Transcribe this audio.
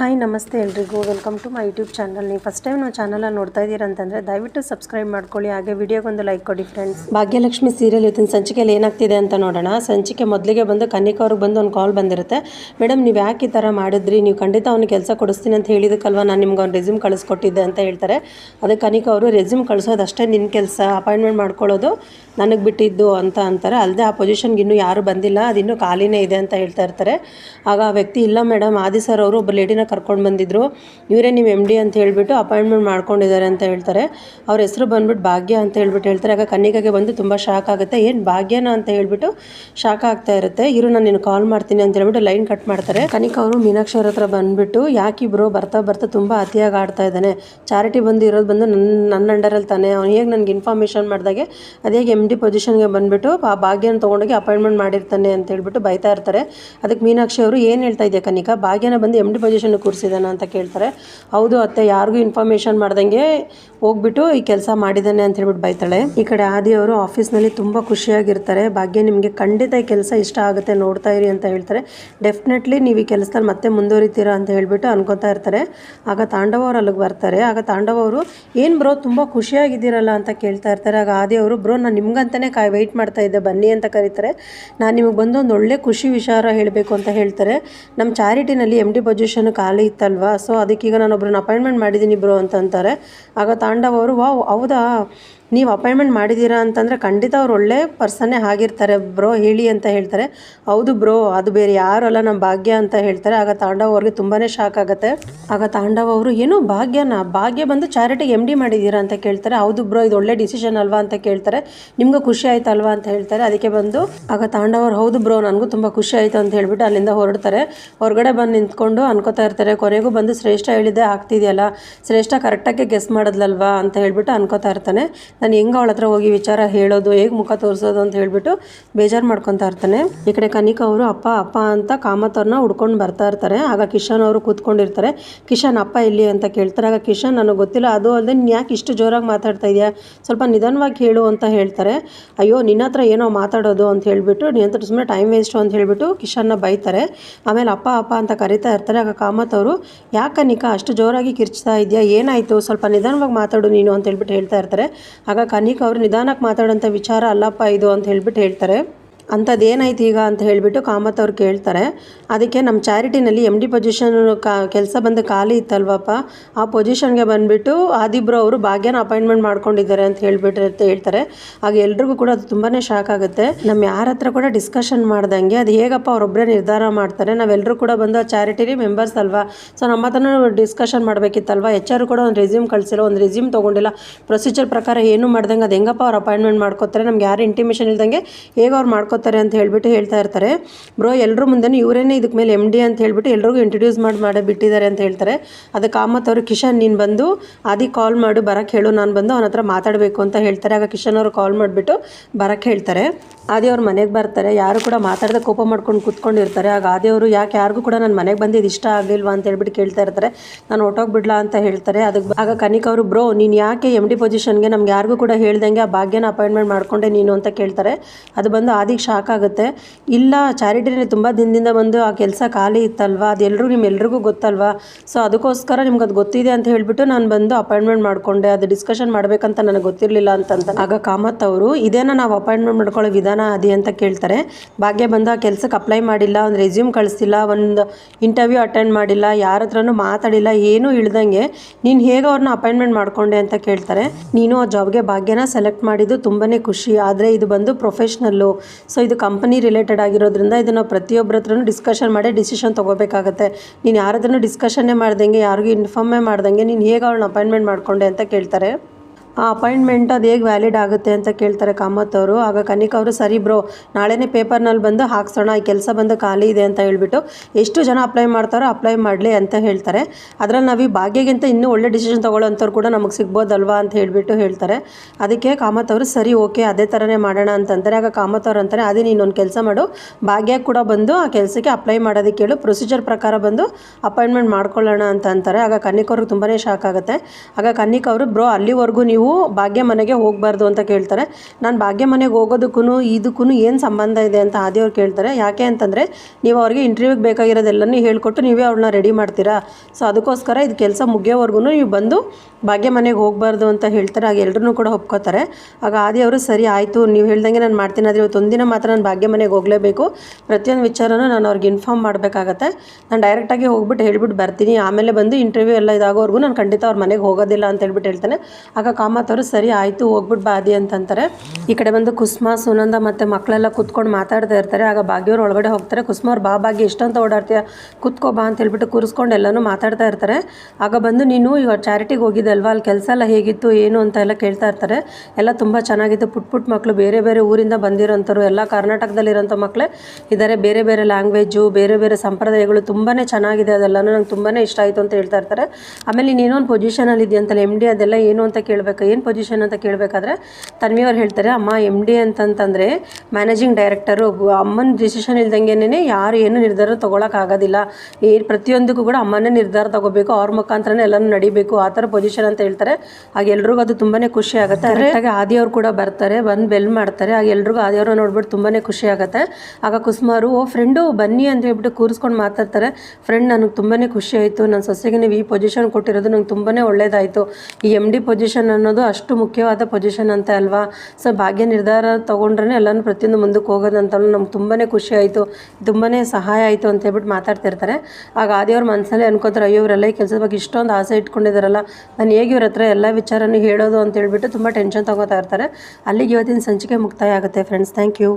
Hi ನಮಸ್ತೆ ಎಲ್ರಿಗೂ. Welcome to my YouTube channel ನೀವು ಫಸ್ಟ್ ಟೈಮ್ ನಾವು ಚಾನಲಲ್ಲಿ ನೋಡ್ತಾ ಇದ್ದೀರಾ ಅಂತಂದರೆ ದಯವಿಟ್ಟು ಸಬ್ಸ್ಕ್ರೈಬ್ ಮಾಡ್ಕೊಳ್ಳಿ. ಹಾಗೆ ವಿಡಿಯೋಗೊಂದು ಲೈಕ್ ಕೊಡಿ ಫ್ರೆಂಡ್ಸ್ ಭಾಗ್ಯಲಕ್ಷ್ಮಿ ಸೀರಿಯಲ್ ಇವತ್ತಿನ ಸಂಚಿಕೆಯಲ್ಲಿ ಏನಾಗ್ತಿದೆ ಅಂತ ನೋಡೋಣ. ಸಂಚಿಕೆ ಮೊದಲಿಗೆ ಬಂದು ಕನ್ನಿಕಾ ಅವ್ರಿಗೆ ಬಂದು ಒಂದು ಕಾಲ್ ಬಂದಿರುತ್ತೆ. ಮೇಡಮ್, ನೀವು ಯಾಕೆ ಈ ಥರ ಮಾಡಿದ್ರಿ? ನೀವು ಖಂಡಿತ ಅವ್ನಿಗೆ ಕೆಲಸ ಕೊಡಿಸ್ತೀನಿ ಅಂತ ಹೇಳಿದಕ್ಕಲ್ವ ನಾನು ನಿಮ್ಗೆ ಅವ್ನು ರೆಸ್ಯೂಮ್ ಕಳಿಸ್ಕೊಟ್ಟಿದ್ದೆ ಅಂತ ಹೇಳ್ತಾರೆ. ಅದಕ್ಕೆ ಕನಿಕ ಅವರು ರೆಸ್ಯೂಮ್ ಕಳಿಸೋದು ಅಷ್ಟೇ ನಿನ್ನ ಕೆಲಸ. ಅಪಾಯಿಂಟ್ಮೆಂಟ್ ಮಾಡ್ಕೊಳ್ಳೋದು ನನಗೆ ಬಿಟ್ಟಿದ್ದು ಅಂತ ಅಂತಾರೆ. ಅಲ್ಲದೆ ಆ ಪೊಸಿಷನ್ಗೆ ಇನ್ನೂ ಯಾರು ಬಂದಿಲ್ಲ. ಅದಿನ್ನೂ ಖಾಲಿನೇ ಇದೆ ಅಂತ ಹೇಳ್ತಾ ಇರ್ತಾರೆ. ಆಗ ಆ ವ್ಯಕ್ತಿ, ಇಲ್ಲ ಮೇಡಮ್, ಆದಿ ಸರ್ ಅವರು ಒಬ್ಬ ಲೇಡಿನ ಕರ್ಕೊಂಡು ಬಂದಿದ್ದರು ಇವರೇ ನೀವು ಎಂ ಡಿ ಅಂತ ಹೇಳಿಬಿಟ್ಟು ಅಪಾಯಿಂಟ್ಮೆಂಟ್ ಮಾಡ್ಕೊಂಡಿದ್ದಾರೆ ಅಂತ ಹೇಳ್ತಾರೆ. ಅವ್ರ ಹೆಸರು ಬಂದ್ಬಿಟ್ಟು ಭಾಗ್ಯ ಅಂತ ಹೇಳ್ಬಿಟ್ಟು ಹೇಳ್ತಾರೆ. ಆಗ ಕನ್ನಿಕಾಗೆ ಬಂದು ತುಂಬ ಶಾಕ್ ಆಗುತ್ತೆ. ಏನು ಭಾಗ್ಯನ ಅಂತ ಹೇಳ್ಬಿಟ್ಟು ಶಾಕ್ ಆಗ್ತಾ ಇರುತ್ತೆ. ಇರು, ನಾನು ನಿನ್ನ ಕಾಲ್ ಮಾಡ್ತೀನಿ ಅಂತ ಹೇಳ್ಬಿಟ್ಟು ಲೈನ್ ಕಟ್ ಮಾಡ್ತಾರೆ. ಕನಿಕ ಅವರು ಮೀನಾಕ್ಷಿ ಅವ್ರ ಹತ್ರ ಬಂದ್ಬಿಟ್ಟು ಯಾಕಿಬ್ರು ಬರ್ತಾ ಬರ್ತಾ ತುಂಬ ಅತಿಯಾಗಿ ಆಡ್ತಾ ಇದ್ದಾನೆ? ಚಾರಿಟಿ ಬಂದು ಇರೋದು ಬಂದು ನನ್ನ ನನ್ನ ಅಂಡರಲ್ಲಿ ತಾನೆ? ಅವ್ನು ಹೇಗೆ ನನಗೆ ಇನ್ಫಾರ್ಮೇಷನ್ ಮಾಡಿದಾಗೆ? ಅದೇ ಎಂ ಡಿ ಪೊಸಿಷನ್ಗೆ ಬಂದುಬಿಟ್ಟು ಆ ಭಾಗ್ಯನ ತೊಗೊಂಡೋಗಿ ಅಪಾಯಿಂಟ್ಮೆಂಟ್ ಮಾಡಿರ್ತಾನೆ ಅಂತ ಹೇಳ್ಬಿಟ್ಟು ಬೈತಾ ಇರ್ತಾರೆ. ಅದಕ್ಕೆ ಮೀನಾಕ್ಷಿ ಅವರು ಏನು ಹೇಳ್ತಾ ಇದೆಯಾ ಕನಿಕಾ ಭಾಗ್ಯನ ಬಂದು ಎಂ ಡಿ ಪೊಸಿಷನ್ ಕೂರಿಸಿದಾನ ಅಂತ ಕೇಳ್ತಾರೆ. ಹೌದು ಅತ್ತೆ, ಯಾರಿಗೂ ಇನ್ಫಾರ್ಮೇಷನ್ ಮಾಡ್ದಂಗೆ ಹೋಗ್ಬಿಟ್ಟು ಈ ಕೆಲಸ ಮಾಡಿದ್ದಾನೆ ಅಂತ ಹೇಳ್ಬಿಟ್ಟು ಬೈತಾಳೆ. ಈ ಕಡೆ ಆದಿ ಅವರು ಆಫೀಸ್ನಲ್ಲಿ ತುಂಬ ಖುಷಿಯಾಗಿರ್ತಾರೆ. ಭಾಗ್ಯ ನಿಮಗೆ ಖಂಡಿತ ಈ ಕೆಲಸ ಇಷ್ಟ ಆಗುತ್ತೆ, ನೋಡ್ತಾ ಇರಿ ಅಂತ ಹೇಳ್ತಾರೆ. ಡೆಫಿನೆಟ್ಲಿ ನೀವು ಈ ಕೆಲಸದಲ್ಲಿ ಮತ್ತೆ ಮುಂದುವರಿತೀರಾ ಅಂತ ಹೇಳ್ಬಿಟ್ಟು ಅನ್ಕೋತಾ ಇರ್ತಾರೆ. ಆಗ ತಾಂಡವ ಅವರು ಅಲ್ಲಿಗೆ ಬರ್ತಾರೆ. ಆಗ ತಾಂಡವ ಅವರು, ಏನು ಬ್ರೋ ತುಂಬ ಖುಷಿಯಾಗಿದ್ದೀರಲ್ಲ ಅಂತ ಕೇಳ್ತಾ ಇರ್ತಾರೆ. ಆಗ ಆದಿ ಅವರು ಬ್ರೋ ನಾನು ನಿಮ್ಗಂತಲೇ ಕಾಯಿ ವೆಯ್ಟ್ ಮಾಡ್ತಾ ಇದ್ದೆ, ಬನ್ನಿ ಅಂತ ಕರೀತಾರೆ. ನಾನು ನಿಮಗೆ ಬಂದು ಒಂದು ಒಳ್ಳೆ ಖುಷಿ ವಿಚಾರ ಹೇಳಬೇಕು ಅಂತ ಹೇಳ್ತಾರೆ. ನಮ್ಮ ಚಾರಿಟಿನಲ್ಲಿ ಎಂ ಡಿ ಪೊಸಿಷನ್ ಖಾಲಿ ಇತ್ತಲ್ವಾ? ಸೊ ಅದಕ್ಕೀಗ ನಾನು ಒಬ್ರನ್ನ ಅಪಾಯಿಂಟ್ಮೆಂಟ್ ಮಾಡಿದ್ದೀನಿ ಬ್ರೋ ಅಂತಂತಾರೆ ಆಗ ತಾಂಡವ್ ಅವರು, ವಾವ್, ಹೌದಾ? ನೀವು ಅಪಾಯಿಂಟ್ಮೆಂಟ್ ಮಾಡಿದ್ದೀರಾ ಅಂತಂದರೆ ಖಂಡಿತ ಅವ್ರು ಒಳ್ಳೆ ಪರ್ಸನ್ನೇ ಆಗಿರ್ತಾರೆ ಬ್ರೋ ಹೇಳಿ ಅಂತ ಹೇಳ್ತಾರೆ. ಹೌದು ಬ್ರೋ ಅದು ಬೇರೆ ಯಾರು ಅಲ್ಲ ನಮ್ಮ ಭಾಗ್ಯ ಅಂತ ಹೇಳ್ತಾರೆ. ಆಗ ತಾಂಡವ್ ಅವ್ರಿಗೆ ತುಂಬಾ ಶಾಕ್ ಆಗುತ್ತೆ. ಆಗ ತಾಂಡವ್ ಅವರು, ಏನು ಭಾಗ್ಯನ? ಭಾಗ್ಯ ಬಂದು ಚಾರಿಟಿಗೆ ಎಂ ಡಿ ಮಾಡಿದ್ದೀರಾ ಅಂತ ಕೇಳ್ತಾರೆ. ಹೌದು ಬ್ರೋ ಇದು ಒಳ್ಳೆ ಡಿಸಿಷನ್ ಅಲ್ವಾ? ಅಂತ ಕೇಳ್ತಾರೆ. ನಿಮ್ಗೆ ಖುಷಿ ಆಯ್ತಲ್ವಾ ಅಂತ ಹೇಳ್ತಾರೆ. ಅದಕ್ಕೆ ಬಂದು, ಆಗ ತಾಂಡವ್ ಹೌದು ಬ್ರೋ ನನಗೂ ತುಂಬ ಖುಷಿ ಆಯಿತು ಅಂತ ಹೇಳ್ಬಿಟ್ಟು ಅಲ್ಲಿಂದ ಹೊರಡ್ತಾರೆ. ಹೊರಗಡೆ ಬಂದು ನಿಂತ್ಕೊಂಡು ಅನ್ಕೋತಾ ಇರ್ತಾರೆ. ಕೊನೆಗೂ ಬಂದು ಶ್ರೇಷ್ಠ ಹೇಳಿದೆ ಆಗ್ತಿದೆಯಲ್ಲ, ಶ್ರೇಷ್ಠ ಕರೆಕ್ಟಾಗಿ ಗೆಸ್ ಮಾಡಿದ್ಲಲ್ವಾ ಅಂತ ಹೇಳ್ಬಿಟ್ಟು ಅನ್ಕೋತಾ ಇರ್ತಾನೆ. ನಾನು ಹೆಂಗೆ ಅವಳ ಹತ್ರ ಹೋಗಿ ವಿಚಾರ ಹೇಳೋದು, ಹೇಗೆ ಮುಖ ತೋರಿಸೋದು ಅಂತ ಹೇಳಿಬಿಟ್ಟು ಬೇಜಾರು ಮಾಡ್ಕೊತಾ ಇರ್ತಾನೆ. ಈ ಕಡೆ ಕನಿಕ ಅವರು ಅಪ್ಪ ಅಪ್ಪ ಅಂತ ಕಾಮತ್ ಹುಡ್ಕೊಂಡು ಬರ್ತಾ ಇರ್ತಾರೆ. ಆಗ ಕಿಶನ್ ಅವರು ಕೂತ್ಕೊಂಡಿರ್ತಾರೆ. ಕಿಶನ್, ಅಪ್ಪ ಇಲ್ಲಿ ಅಂತ ಕೇಳ್ತಾರೆ. ಆಗ ಕಿಶನ್, ನನಗೆ ಗೊತ್ತಿಲ್ಲ. ಅದು ಅಲ್ಲದೆ ನೀನು ಯಾಕೆ ಇಷ್ಟು ಜೋರಾಗಿ ಮಾತಾಡ್ತಾ ಇದೆಯಾ? ಸ್ವಲ್ಪ ನಿಧಾನವಾಗಿ ಹೇಳು ಅಂತ ಹೇಳ್ತಾರೆ. ಅಯ್ಯೋ, ನಿನ್ನ ಹತ್ರ ಏನೋ ಮಾತಾಡೋದು ಅಂತ ಹೇಳಿಬಿಟ್ಟು ನಿನ್ನ ಸುಮ್ಮನೆ ಟೈಮ್ ವೇಸ್ಟು ಅಂತ ಹೇಳಿಬಿಟ್ಟು ಕಿಶನ್ನ ಬೈತಾರೆ. ಆಮೇಲೆ ಅಪ್ಪ ಅಪ್ಪ ಅಂತ ಕರಿತಾ ಇರ್ತಾರೆ. ಆಗ ಕಾಮತ್ ಅವರು, ಯಾಕೆ ನಿಕಾ ಅಷ್ಟು ಜೋರಾಗಿ ಕಿರ್ಚ್ತಾ ಇದೆಯಾ? ಏನಾಯಿತು? ಸ್ವಲ್ಪ ನಿಧಾನವಾಗಿ ಮಾತಾಡು ನೀನು ಅಂತ ಹೇಳ್ಬಿಟ್ಟು ಹೇಳ್ತಾ ಇರ್ತಾರೆ. ಆಗ ಕನಿಕ್ ಅವರು ನಿಧಾನಕ್ಕೆ ಮಾತಾಡೋಂಥ ವಿಚಾರ ಅಲ್ಲಪ್ಪ ಇದು ಅಂತ ಹೇಳ್ಬಿಟ್ಟು ಹೇಳ್ತಾರೆ. ಅಂಥದ್ದು ಏನಾಯ್ತು ಈಗ ಅಂತ ಹೇಳಿಬಿಟ್ಟು ಕಾಮತ್ ಅವ್ರು ಕೇಳ್ತಾರೆ. ಅದಕ್ಕೆ ನಮ್ಮ ಚಾರಿಟಿನಲ್ಲಿ ಎಂ ಡಿ ಪೊಸಿಷನ್ ಕಾ, ಕೆಲಸ ಬಂದು ಖಾಲಿ ಇತ್ತಲ್ವಪ್ಪ. ಆ ಪೊಸಿಷನ್ಗೆ ಬಂದುಬಿಟ್ಟು ಆದಿಬ್ರು ಅವರು ಭಾಗ್ಯನ ಅಪಾಯಿಂಟ್ಮೆಂಟ್ ಮಾಡ್ಕೊಂಡಿದ್ದಾರೆ ಅಂತ ಹೇಳಿಬಿಟ್ಟು ಅಂತ ಹೇಳ್ತಾರೆ. ಆಗ ಎಲ್ರಿಗೂ ಕೂಡ ಅದು ತುಂಬಾ ಶಾಕ್ ಆಗುತ್ತೆ. ನಮ್ಮ ಯಾರ ಹತ್ರ ಕೂಡ ಡಿಸ್ಕಷನ್ ಮಾಡ್ದಂಗೆ ಅದು ಹೇಗಪ್ಪ ಅವರೊಬ್ಬರೇ ನಿರ್ಧಾರ ಮಾಡ್ತಾರೆ. ನಾವೆಲ್ಲರೂ ಕೂಡ ಬಂದು ಆ ಮೆಂಬರ್ಸ್ ಅಲ್ವಾ? ಸೊ ನಮ್ಮ ಹತ್ರನೂ ಡಿಸ್ಕಷನ್ ಮಾಡಬೇಕಿತ್ತಲ್ವಾ? ಎಚ್ ಆರ್ ಕೂಡ ಒಂದು ರೆಸ್ಯೂಮ್ ಕಳಿಸಿಲ್ಲ, ಒಂದು ರೆಸ್ಯೂಮ್ ತೊಗೊಂಡಿಲ್ಲ. ಪ್ರೊಸೀಜರ್ ಪ್ರಕಾರ ಏನು ಮಾಡ್ದಂಗೆ ಅದು ಹೆಂಗಪ್ಪ ಅವ್ರು ಅಪಾಯಿಂಟ್ಮೆಂಟ್ ಮಾಡ್ಕೋತಾರೆ? ನಮ್ಗೆ ಯಾರು ಇಂಟಿಮೇಷನ್ ಇಲ್ದಂಗೆ ಹೇಗೆ ಅವ್ರು ಮಾಡ್ಕೋತಾರೆ ಅಂತ ಹೇಳ್ಬಿಟ್ಟು ಹೇಳ್ತಾ ಇರ್ತಾರೆ. ಬ್ರೋ ಎಲ್ಲರೂ ಮುಂದೆ ಇವರೇನೆ ಇದಕ್ಕೆ ಮೇಲೆ ಎಂ ಡಿ ಅಂತ ಹೇಳ್ಬಿಟ್ಟು ಎಲ್ರಿಗೂ ಇಂಟ್ರೊಡ್ಯೂಸ್ ಮಾಡಿ ಮಾಡಿ, ಬಿಟ್ಟಿದ್ದಾರೆ ಅಂತ ಹೇಳ್ತಾರೆ. ಅದಕ್ಕೆ ಕಾಮತ್ ಅವರು, ಕಿಶನ್, ನೀನು ಬಂದು ಆದಿ ಕಾಲ್ ಮಾಡು ಬರಕ್ಕೆ ಹೇಳು, ನಾನು ಬಂದು ಅವನ ಹತ್ರ ಮಾತಾಡಬೇಕು ಅಂತ ಹೇಳ್ತಾರೆ. ಆಗ ಕಿಶನ್ ಅವರು ಕಾಲ್ ಮಾಡಿಬಿಟ್ಟು ಬರಕ್ಕೆ ಹೇಳ್ತಾರೆ. ಆದಿ ಅವ್ರ ಮನೆಗೆ ಬರ್ತಾರೆ. ಯಾರು ಕೂಡ ಮಾತಾಡದೆ ಕೋಪ ಮಾಡ್ಕೊಂಡು ಕೂತ್ಕೊಂಡಿರ್ತಾರೆ. ಆಗ ಆದಿ ಅವರು, ಯಾಕೆ, ಯಾರಿಗೂ ಕೂಡ ನನ್ನ ಮನೆಗೆ ಬಂದಿದ್ದು ಇಷ್ಟ ಆಗಲಿಲ್ವಾ? ಅಂತ ಹೇಳ್ಬಿಟ್ಟು ಕೇಳ್ತಾ ಇರ್ತಾರೆ. ನಾನು ಹೊಟ್ಟೋಗ್ಬಿಡ್ಲಾ ಅಂತ ಹೇಳ್ತಾರೆ. ಅದಕ್ಕೆ ಆಗ ಕನಿಕ್ ಅವರು, ಬ್ರೋ, ನೀನು ಯಾಕೆ ಎಂ ಡಿ ಪೊಸಿಷನ್ಗೆ ನಮ್ಗೆ ಯಾರಿಗೂ ಕೂಡ ಹೇಳ್ದಂಗೆ ಆ ಭಾಗ್ಯನ ಅಪಾಯಿಂಟ್ಮೆಂಟ್ ಮಾಡ್ಕೊಂಡೆ ನೀನು? ಅಂತ ಕೇಳ್ತಾರೆ. ಅದು ಬಂದು ಆದಿಗೆ ಶಾಕ್ ಆಗುತ್ತೆ. ಇಲ್ಲ ಚಾರಿಟಿನೇ ತುಂಬ ದಿನದಿಂದ ಬಂದು ಆ ಕೆಲಸ ಖಾಲಿ ಇತ್ತಲ್ವಾ? ಅದೆಲ್ಲರೂ ನಿಮ್ಮ ನಿಮ್ಮೆಲ್ರಿಗೂ ಗೊತ್ತಲ್ವಾ? ಸೊ ಅದಕ್ಕೋಸ್ಕರ ನಿಮ್ಗೆ ಅದು ಗೊತ್ತಿದೆ ಅಂತ ಹೇಳಿಬಿಟ್ಟು ನಾನು ಬಂದು ಅಪಾಯಿಂಟ್ಮೆಂಟ್ ಮಾಡಿಕೊಂಡೆ. ಅದು ಡಿಸ್ಕಷನ್ ಮಾಡಬೇಕಂತ ನನಗೆ ಗೊತ್ತಿರಲಿಲ್ಲ ಅಂತಂತ. ಆಗ ಕಾಮತ್ ಅವರು, ಇದೇನ ನಾವು ಅಪಾಯಿಂಟ್ಮೆಂಟ್ ಮಾಡ್ಕೊಳ್ಳೋ ವಿಧಾನ ಅದೇ ಅಂತ ಕೇಳ್ತಾರೆ. ಭಾಗ್ಯ ಬಂದು ಆ ಕೆಲಸಕ್ಕೆ ಅಪ್ಲೈ ಮಾಡಿಲ್ಲ, ಒಂದು ರೆಸ್ಯೂಮ್ ಕಳಿಸ್ತಿಲ್ಲ, ಒಂದು ಇಂಟರ್ವ್ಯೂ ಅಟೆಂಡ್ ಮಾಡಿಲ್ಲ ಯಾರ ಹತ್ರನೂ ಮಾತಾಡಿಲ್ಲ, ಏನೂ ಇಳ್ದಂಗೆ, ನೀನು ಹೇಗೆ ಅವ್ರನ್ನ ಅಪಾಯಿಂಟ್ಮೆಂಟ್ ಮಾಡಿಕೊಂಡೆ ಅಂತ ಕೇಳ್ತಾರೆ. ನೀನು ಆ ಜಾಬ್ಗೆ ಭಾಗ್ಯನ ಸೆಲೆಕ್ಟ್ ಮಾಡಿದ್ದು ತುಂಬಾ ಖುಷಿ. ಆದರೆ ಇದು ಬಂದು ಪ್ರೊಫೆಷ್ನಲ್ಲು ಸೊ ಇದು ಕಂಪನಿ ರಿಲೇಟೆಡ್ ಆಗಿರೋದ್ರಿಂದ ಇದನ್ನು ಪ್ರತಿಯೊಬ್ಬರ ಹತ್ರನೂ ಡಿಸ್ಕಷನ್ ಮಾಡಿ ಡಿಸಿಷನ್ ತೊಗೋಬೇಕಾಗತ್ತೆ. ನೀನು ಯಾರ ಹತ್ರನೂ ಡಿಸ್ಕಷನ್ನೇ ಮಾಡ್ದಂಗೆ, ಯಾರಿಗೂ ಇನ್ಫಾರ್ಮೇ ಮಾಡ್ದಂಗೆ, ನೀನು ಹೇಗೆ ಅವ್ಳನ್ನ ಅಪಾಯಿಂಟ್ಮೆಂಟ್ ಮಾಡಿಕೊಂಡೆ ಅಂತ ಕೇಳ್ತಾರೆ. ಆ ಅಪಾಯಿಂಟ್ಮೆಂಟ್ ಅದು ಹೇಗೆ ವ್ಯಾಲಿಡ್ ಆಗುತ್ತೆ ಅಂತ ಕೇಳ್ತಾರೆ ಕಾಮತ್ ಅವರು. ಆಗ ಕನಿಕ್ ಅವರು, ಸರಿ ಬ್ರೋ, ನಾಳೆನೇ ಪೇಪರ್ನಲ್ಲಿ ಬಂದು ಹಾಕ್ಸೋಣ, ಈ ಕೆಲಸ ಬಂದು ಖಾಲಿ ಇದೆ ಅಂತ ಹೇಳಿಬಿಟ್ಟು ಎಷ್ಟು ಜನ ಅಪ್ಲೈ ಮಾಡ್ತಾರೋ ಅಪ್ಲೈ ಮಾಡಲಿ ಅಂತ ಹೇಳ್ತಾರೆ. ಅದರಲ್ಲಿ ನಾವು ಈ ಭಾಗ್ಯಗಿಂತ ಇನ್ನೂ ಒಳ್ಳೆ ಡಿಸಿಷನ್ ತೊಗೊಳ್ಳೋಂಥವ್ರು ಕೂಡ ನಮಗೆ ಸಿಗ್ಬೋದಲ್ವಾ ಅಂತ ಹೇಳಿಬಿಟ್ಟು ಹೇಳ್ತಾರೆ. ಅದಕ್ಕೆ ಕಾಮತ್ ಅವರು, ಸರಿ, ಓಕೆ, ಅದೇ ಥರನೇ ಮಾಡೋಣ ಅಂತಂದರೆ. ಆಗ ಕಾಮತ್ ಅವ್ರು ಅಂತಾರೆ, ಅದೇ ನೀನು ಒಂದು ಕೆಲಸ ಮಾಡು, ಭಾಗ್ಯ ಕೂಡ ಬಂದು ಆ ಕೆಲಸಕ್ಕೆ ಅಪ್ಲೈ ಮಾಡೋದಕ್ಕೆ ಹೇಳು ಪ್ರೊಸೀಜರ್ ಪ್ರಕಾರ ಬಂದು ಅಪಾಯಿಂಟ್ಮೆಂಟ್ ಮಾಡ್ಕೊಳ್ಳೋಣ ಅಂತ ಅಂತಾರೆ. ಆಗ ಕನ್ನಿಕ್ ಅವ್ರಿಗೆ ತುಂಬಾ ಶಾಕ್ ಆಗುತ್ತೆ. ಆಗ ಕನ್ನಿಕ್ ಅವರು, ಬ್ರೋ, ಅಲ್ಲಿವರೆಗೂ ನೀವು ನೀವು ಭಾಗ್ಯ ಮನೆಗೆ ಹೋಗಬಾರ್ದು ಅಂತ ಕೇಳ್ತಾರೆ. ನಾನು ಭಾಗ್ಯ ಮನೆಗೆ ಹೋಗೋದಕ್ಕೂ ಇದಕ್ಕೂ ಏನು ಸಂಬಂಧ ಇದೆ ಅಂತ ಆದಿಯವ್ರು ಕೇಳ್ತಾರೆ. ಯಾಕೆ ಅಂತಂದರೆ, ನೀವು ಅವ್ರಿಗೆ ಇಂಟರ್ವ್ಯೂಗೆ ಬೇಕಾಗಿರೋದೆಲ್ಲನೂ ಹೇಳ್ಕೊಟ್ಟು ನೀವೇ ಅವ್ರನ್ನ ರೆಡಿ ಮಾಡ್ತೀರಾ? ಸೊ ಅದಕ್ಕೋಸ್ಕರ ಇದು ಕೆಲಸ ಮುಗಿಯೋವರೆಗೂ ನೀವು ಬಂದು ಭಾಗ್ಯ ಮನೆಗೆ ಹೋಗಬಾರ್ದು ಅಂತ ಹೇಳ್ತಾರೆ. ಆಗ ಎಲ್ಲರೂ ಕೂಡ ಒಪ್ಕೋತಾರೆ. ಆಗ ಆದಿಯವರು ಸರಿ, ಆಯಿತು. ನೀವು ಹೇಳ್ದಂಗೆ ನಾನು ಮಾಡ್ತೀನಿ. ಆದರೆ ಇವತ್ತು ಒಂದಿನ ಮಾತ್ರ ನಾನು ಭಾಗ್ಯ ಮನೆಗೆ ಹೋಗಲೇಬೇಕು. ಪ್ರತಿಯೊಂದು ವಿಚಾರನೂ ನಾನು ಅವ್ರಿಗೆ ಇನ್ಫಾರ್ಮ್ ಮಾಡಬೇಕಾಗತ್ತೆ. ನಾನು ಡೈರೆಕ್ಟಾಗಿ ಹೋಗ್ಬಿಟ್ಟು ಹೇಳ್ಬಿಟ್ಟು ಬರ್ತೀನಿ. ಆಮೇಲೆ ಬಂದು ಇಂಟರ್ವ್ಯೂ ಎಲ್ಲ ಇದಾಗೋವರೆಗೂ ನಾನು ಖಂಡಿತ ಅವ್ರ ಮನೆಗೆ ಹೋಗೋದಿಲ್ಲ ಅಂತ ಹೇಳ್ಬಿಟ್ಟು ಹೇಳ್ತಾನೆ. ಆಗ ಕಾಮತ್ ಅವರು ಸರಿ ಆಯಿತು ಹೋಗ್ಬಿಟ್ಟು ಬಾದಿ ಅಂತಂತಾರೆ. ಈ ಕಡೆ ಬಂದು ಕುಸುಮ, ಸುನಂದ ಮತ್ತು ಮಕ್ಕಳೆಲ್ಲ ಕೂತ್ಕೊಂಡು ಮಾತಾಡ್ತಾ ಇರ್ತಾರೆ. ಆಗ ಭಾಗ್ಯವ್ರು ಒಳಗಡೆ ಹೋಗ್ತಾರೆ. ಕುಸುಮ ಅವ್ರು ಬಾ, ಭಾಗ್ಯ ಎಷ್ಟಂತ ಓಡಾಡ್ತೀಯ? ಕೂತ್ಕೋ ಬಾ ಅಂತ ಹೇಳ್ಬಿಟ್ಟು ಕೂರಿಸ್ಕೊಂಡು ಎಲ್ಲನೂ ಮಾತಾಡ್ತಾ ಇರ್ತಾರೆ. ಆಗ ಬಂದು ನೀನು ಇವಾಗ ಚಾರಿಟಿಗೆ ಹೋಗಿದ್ದೆ ಅಲ್ವಾ ಅಲ್ಲಿ ಕೆಲಸ ಎಲ್ಲ ಹೇಗಿತ್ತು, ಏನು ಅಂತ ಎಲ್ಲ ಕೇಳ್ತಾ ಇರ್ತಾರೆ. ಎಲ್ಲ ತುಂಬ ಚೆನ್ನಾಗಿತ್ತು. ಪುಟ್ ಪುಟ್ ಮಕ್ಕಳು ಬೇರೆ ಬೇರೆ ಊರಿಂದ ಬಂದಿರೋಂಥವ್ರು, ಎಲ್ಲ ಕರ್ನಾಟಕದಲ್ಲಿರೋಂಥ ಮಕ್ಕಳೇ ಇದ್ದಾರೆ. ಬೇರೆ ಬೇರೆ ಲ್ಯಾಂಗ್ವೇಜು, ಬೇರೆ ಬೇರೆ ಸಂಪ್ರದಾಯಗಳು ತುಂಬಾ ಚೆನ್ನಾಗಿದೆ. ಅದೆಲ್ಲನೂ ನಂಗೆ ತುಂಬಾ ಇಷ್ಟ ಆಯಿತು ಅಂತ ಹೇಳ್ತಾ ಇರ್ತಾರೆ. ಆಮೇಲೆ ನೀನು ಏನೊಂದು ಪೊಸಿಷನಲ್ಲಿ ಇದೆಯಂತಲ್ಲ ಎಂ ಡಿ ಅದೆಲ್ಲ ಏನು ಅಂತ ಕೇಳಬೇಕು? ಏನು ಪೊಸಿಷನ್ ಅಂತ ಕೇಳಬೇಕಾದ್ರೆ ತನ್ವಿಯವ್ರು ಹೇಳ್ತಾರೆ ಅಮ್ಮ ಎಂ ಡಿ ಅಂತಂತಂದರೆ ಮ್ಯಾನೇಜಿಂಗ್ ಡೈರೆಕ್ಟರು ಅಮ್ಮನ ಡಿಸಿಷನ್ ಇಲ್ದಂಗೆನೇ ಯಾರು ಏನು ನಿರ್ಧಾರ ತೊಗೊಳಕ್ಕಾಗೋದಿಲ್ಲ ಏ ಪ್ರತಿಯೊಂದಕ್ಕೂ ಕೂಡ ಅಮ್ಮನೇ ನಿರ್ಧಾರ ತಗೋಬೇಕು ಅವ್ರ ಮುಖಾಂತರನೇ ಎಲ್ಲನೂ ನಡಿಬೇಕು. ಆ ಥರ ಪೊಸಿಷನ್ ಅಂತ ಹೇಳ್ತಾರೆ. ಆಗ ಎಲ್ರಿಗೂ ಅದು ತುಂಬಾ ಖುಷಿ ಆಗುತ್ತೆ. ಕರೆಕ್ಟಾಗಿ ಆದಿಯವ್ರು ಕೂಡ ಬರ್ತಾರೆ ಬಂದು ಬೆಲ್ ಮಾಡ್ತಾರೆ. ಆಗ ಎಲ್ರಿಗೂ ಆದಿಯವ್ರನ್ನ ನೋಡ್ಬಿಟ್ಟು ತುಂಬಾ ಖುಷಿ ಆಗುತ್ತೆ. ಆಗ ಕುಸುಮಾರು ಓ ಫ್ರೆಂಡು ಬನ್ನಿ ಅಂತ ಹೇಳ್ಬಿಟ್ಟು ಕೂರಿಸ್ಕೊಂಡು ಮಾತಾಡ್ತಾರೆ. ಫ್ರೆಂಡ್ ನನಗೆ ತುಂಬಾ ಖುಷಿ ಆಯಿತು. ನನ್ನ ಸೊಸೆಗೆ ನೀವು ಈ ಪೊಸಿಷನ್ ಕೊಟ್ಟಿರೋದು ನಂಗೆ ತುಂಬಾ ಒಳ್ಳೇದಾಯಿತು. ಈ ಎಂ ಡಿ ಪೊಸಿಷನ್ ಅನ್ನೋದು ಅಷ್ಟು ಮುಖ್ಯವಾದ ಪೊಸಿಷನ್ ಅಂತ ಅಲ್ವಾ? ಸೊ ಭಾಗ್ಯ ನಿರ್ಧಾರ ತೊಗೊಂಡ್ರೆ ಎಲ್ಲನೂ ಪ್ರತಿಯೊಂದು ಮುಂದಕ್ಕೆ ಹೋಗೋದಂತಲೂ ನಮ್ಗೆ ತುಂಬಾ ಖುಷಿ ಆಯಿತು ತುಂಬಾ ಸಹಾಯ ಆಯಿತು ಅಂತ ಹೇಳ್ಬಿಟ್ಟು ಮಾತಾಡ್ತಿರ್ತಾರೆ ಆಗ ಆದಿಯವ್ರ ಮನಸ್ಸಲ್ಲಿ ಅನ್ಕೋತಾರೆ, ಅಯ್ಯೋ, ಇವರೆಲ್ಲ ಈ ಕೆಲಸದ ಬಗ್ಗೆ ಇಷ್ಟೊಂದು ಆಸೆ ಇಟ್ಕೊಂಡಿದ್ದಾರಲ್ಲ ನಾನು ಹೇಗೆ ಇವ್ರ ಹತ್ರ ಎಲ್ಲ ವಿಚಾರನೂ ಹೇಳೋದು? ಅಂತ ಹೇಳ್ಬಿಟ್ಟು ತುಂಬ ಟೆನ್ಷನ್ ತೊಗೋತಾ ಇರ್ತಾರೆ. ಅಲ್ಲಿಗೆ ಇವತ್ತಿನ ಸಂಚಿಕೆ ಮುಕ್ತಾಯ ಆಗುತ್ತೆ ಫ್ರೆಂಡ್ಸ್ ಥ್ಯಾಂಕ್ ಯು